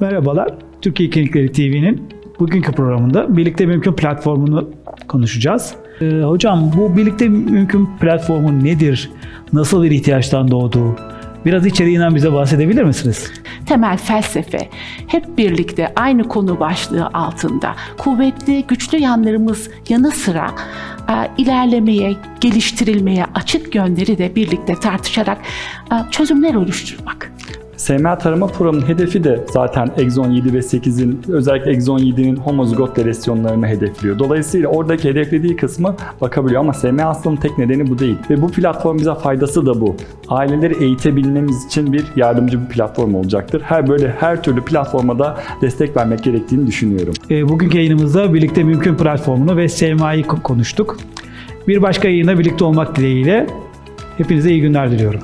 Merhabalar, Türkiye Klinikleri TV'nin bugünkü programında Birlikte Mümkün platformunu konuşacağız. Ee, hocam bu Birlikte Mümkün platformu nedir? Nasıl bir ihtiyaçtan doğdu? Biraz içeriğinden bize bahsedebilir misiniz? temel felsefe hep birlikte aynı konu başlığı altında kuvvetli, güçlü yanlarımız yanı sıra e, ilerlemeye, geliştirilmeye açık yönleri de birlikte tartışarak e, çözümler oluşturmak. SMA tarama programının hedefi de zaten exon 7 ve 8'in özellikle exon 7'nin homozigot delesyonlarını hedefliyor. Dolayısıyla oradaki hedeflediği kısmı bakabiliyor ama SMA hastalığının tek nedeni bu değil. Ve bu platform bize faydası da bu. Aileleri eğitebilmemiz için bir yardımcı bir platform olacaktır. Her böyle her türlü platforma da destek vermek gerektiğini düşünüyorum. Ee, bugünkü yayınımızda Birlikte Mümkün platformunu ve SMA'yı ko- konuştuk. Bir başka yayında birlikte olmak dileğiyle hepinize iyi günler diliyorum.